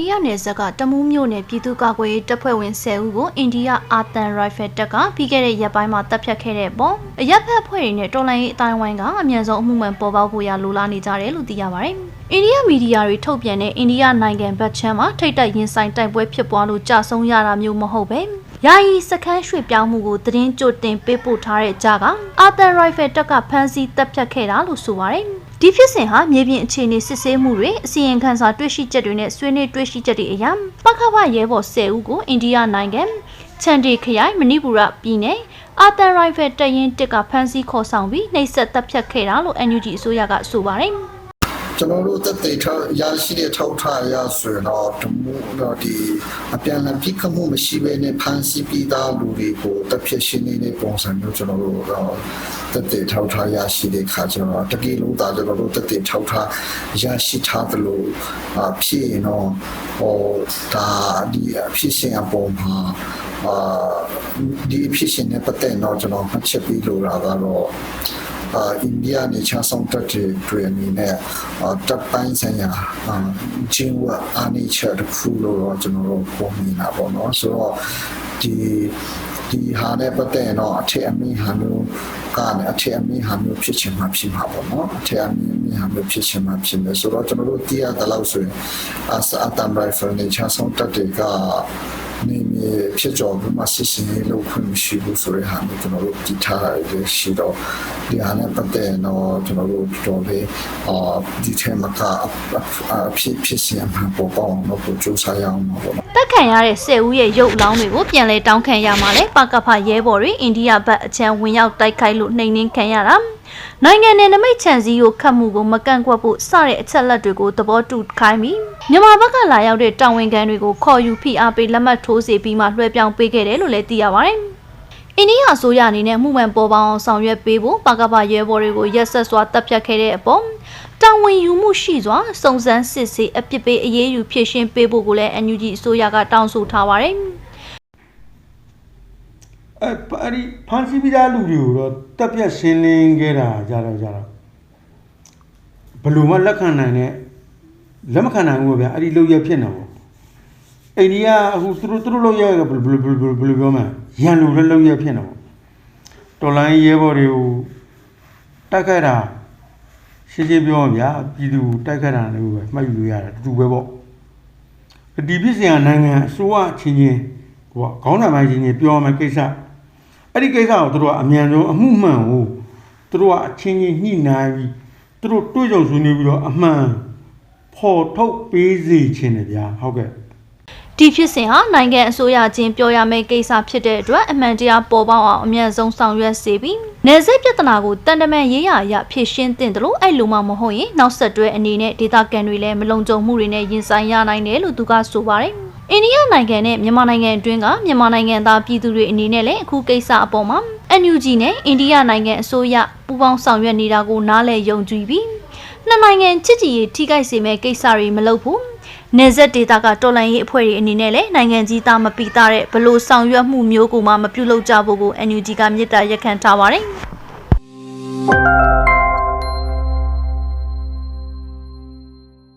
ဒီးယားနယ်စပ်ကတမူးမြို့နယ်ပြည်သူ့ကာကွယ်ရေးတပ်ဖွဲ့ဝင်10ဦးကိုအိန္ဒိယအာသန်ရိုင်ဖယ်တပ်ကပြီးခဲ့တဲ့ရက်ပိုင်းမှာတပ်ဖြတ်ခဲ့တဲ့ပုံအရက်ဖက်ဖွဲ့တွေနဲ့တော်လိုင်းရေးအတိုင်းဝိုင်းကအမြန်ဆုံးအမှုမှန်ပေါ်ပေါက်ဖို့ရလိုလားနေကြတယ်လို့သိရပါတယ်။အိန္ဒိယမီဒီယာတွေထုတ်ပြန်တဲ့အိန္ဒိယနိုင်ငံဘက်ချမ်းမှာထိတ်တိုက်ရင်ဆိုင်တိုက်ပွဲဖြစ်ပွားလို့ကြာဆုံးရတာမျိုးမဟုတ်ပဲ။ ယာယီစခန်းရွှေ့ပြောင်းမှုကိုသတင်းကြိုတင်ပေးပို့ထားတဲ့ကြားကအာသန်ရိုင်ဖယ်တပ်ကဖမ်းဆီးတပ်ဖြတ်ခဲ့တာလို့ဆိုပါတယ်။ဒီဖြစ်စဉ်ဟာမြေပြင်အခြေအနေစစ်ဆေးမှုတွေအစီရင်ခံစာတွေ့ရှိချက်တွေနဲ့ဆွေးနွေးတွေ့ရှိချက်တွေအရပခဖရဲဘော်10ဦးကိုအိန္ဒိယနိုင်ငံချန်ဒီခရိုင်မဏိပူရပြည်နယ်အာတန်ရိုင်ဖယ်တရင်တစ်ကဖမ်းဆီးခေါ်ဆောင်ပြီးနှိပ်စက်တပ်ဖြတ်ခဲ့တာလို့ NUG အစိုးရကဆိုပါတယ်။ ကျွန်တော်တို့တက်တေထရရှိတဲ့ထောက်ထားရဆိုရင်တော့တမို့တော့ဒီအပြန်အလှန်ဖိခတ်မှုမရှိဘဲနဲ့ဖန်စီပြီးသားလူတွေကိုတက်ဖြစ်ရှင်းနေတဲ့ပုံစံမျိုးကျွန်တော်တို့တော့တက်တေထောက်ထားရရှိတဲ့ခါကျတော့တကယ်လို့ဒါကျွန်တော်တို့တက်တေထောက်ထားရရှိထားတယ်လို့အဖြစ်ရင်တော့ဟိုဒါဒီအဖြစ်ရှင်အပေါ်မှာအာဒီအဖြစ်ရှင်နဲ့ပတ်သက်တော့ကျွန်တော်မှတ်ချက်ပြီးလို့တာကတော့ အာအိန္ဒိယနေချဆောင်တက်တဲ့တွေအနေနဲ့အာတပ်ပိုင်းဆိုင်ရာအာဂျင်းဝအာနီချာတခုလို့တော့ကျွန်တော်တို့ပုံမြင်တာပေါ့နော်ဆိုတော့ဒီဒီဟာနဲ့ပတ်သက်ရင်တော့အထက်အမိဟာမျိုးကလည်းအထက်အမိဟာမျိုးဖြစ်ချင်မှဖြစ်မှာပေါ့နော်အထက်အမိဟာမျိုးဖြစ်ချင်မှဖြစ်မယ်ဆိုတော့ကျွန်တော်တို့တရားတလောက်ဆိုရင်အစအတမ်ရိုင်ဖယ်နေချဆောင်တက်တဲ့က နေမြေဖြစ်ကြောပြီးမှစစ်စင်ရေးလုပ်ခွင့်မရှိဘူးဆိုတဲ့ဟာမျိုးကျွန်တော်တို့ဒီထားရရှိတော့ဒီဟာနဲ့ပတ်သက်တော့ကျွန်တော်တို့တော်လေးအာဒီထဲမှာကအဖြစ်ဖြစ်စင်မှာပေါ်ပေါအောင်လို့ကြိုးစားရအောင်ပေါ့နော်တက်ခံရတဲ့10ဦးရဲ့ရုပ်အလောင်းတွေကိုပြန်လဲတောင်းခံရမှာလဲပကဖရဲဘော်တွေအိန္ဒိယဘက်အချမ်းဝင်ရောက်တိုက်ခိုက်လို့နှိမ်နင်းခံရတာ နိုင်ငံနယ်နမိတ်ချန်စည်းကိုခတ်မှုကိုမကန့်ကွက်ဖို့စတဲ့အချက်လက်တွေကိုသဘောတူခိုင်းပြီးမြန်မာဘက်ကလာရောက်တဲ့တာဝန်ခံတွေကိုခေါ်ယူဖိအားပေးလက်မှတ်ထိုးစေပြီးမှလွှဲပြောင်းပေးခဲ့တယ်လို့လည်းသိရပါတယ်အိန္ဒိယအစိုးရအနေနဲ့မှုမှန်ပေါ်ပေါအောင်ဆောင်ရွက်ပေးဖို့ပါကပရဲဘော်တွေကိုရက်ဆက်စွာတပ်ဖြတ်ခဲ့တဲ့အပေါ်တာဝန်ယူမှုရှိစွာစုံစမ်းစစ်ဆေးအပြစ်ပေးအရေးယူဖြည့်ရှင်းပေးဖို့ကိုလည်း NUG အစိုးရကတောင်းဆိုထားပါတယ်။ အဲအဲ့ဒီဖန်စီပြီးသားလူတွေကိုတော့တက်ပြက်ရှင်းလင်းခဲ့တာကြတော့ကြတော့ဘယ်လိုမှလက်ခံနိုင်တဲ့လက်မခံနိုင်ဘူးဗျာအဲ့ဒီလောက်ရဖြစ်နေပေါ့အိန္ဒိယအခုသူတို့သူတို့လောက်ရဘယ်လိုဘယ်လိုဘယ်လိုဘယ်လိုပြောမလဲရန်လူလည်းလောက်ရဖြစ်နေပေါ့တော်လိုင်းရဲဘော်တွေကိုတိုက်ခိုက်တာရှင်းရှင်းပြောဗျာပြည်သူတိုက်ခိုက်တာလည်းပဲမှတ်ယူလို့ရတယ်အတူတူပဲပေါ့ဒီပြည်စင်ကနိုင်ငံအစိုးရချင်းချင်းဟိုခေါင်းဆောင်ပိုင်းချင်းချင်းပြောမယ်ကိစ္စ အဲ့ဒီကိစ္စကိုသူတို့ကအမြန်ဆုံးအမှုမှန်ကိုသူတို့ကအချင်းချင်းညှိနှိုင်းပြီးသူတို့တွေးကြုံဆွေးနွေးပြီးတော့အမှန်ဖော်ထုတ်ပေးစေခြင်းတယ်ဗျာဟုတ်ကဲ့ဒီဖြစ်စဉ်ဟာနိုင်ငံအစိုးရချင်းပြောရမယ့်ကိစ္စဖြစ်တဲ့အတွက်အမှန်တရားပေါ်ပေါက်အောင်အမြန်ဆုံးဆောင်ရွက်စေပြီးနယ်စပ်ပြဿနာကိုတန်တမန်ရေးရအရဖြေရှင်းတင်တယ်လို့အဲ့လိုမှမဟုတ်ရင်နောက်ဆက်တွဲအနေနဲ့ဒေသခံတွေလည်းမလုံခြုံမှုတွေနဲ့ရင်ဆိုင်ရနိုင်တယ်လို့သူကဆိုပါတယ် အိန္ဒိယနိုင်ငံနဲ့မြန်မာနိုင်ငံအတွင်းကမြန်မာနိုင်ငံသားပြည်သူတွေအနေနဲ့လည်းအခုကိစ္စအပေါ်မှာ NUG နဲ့အိန္ဒိယနိုင်ငံအစိုးရပူးပေါင်းဆောင်ရွက်နေတာကိုနားလည်ယုံကြည်ပြီးနှစ်နိုင်ငံချစ်ကြည်ရေးထိခိုက်စေမဲ့ကိစ္စတွေမလုပ်ဘူးနေဆက်ဒေတာကတော်လန်ရေးအဖွဲ့တွေအနေနဲ့လည်းနိုင်ငံကြီးသားမပီတာတဲ့ဘလို့ဆောင်ရွက်မှုမျိုးကိုမှမပြုလုပ်ကြဖို့ကို NUG ကမြစ်တာရက်ခံထားပါတယ်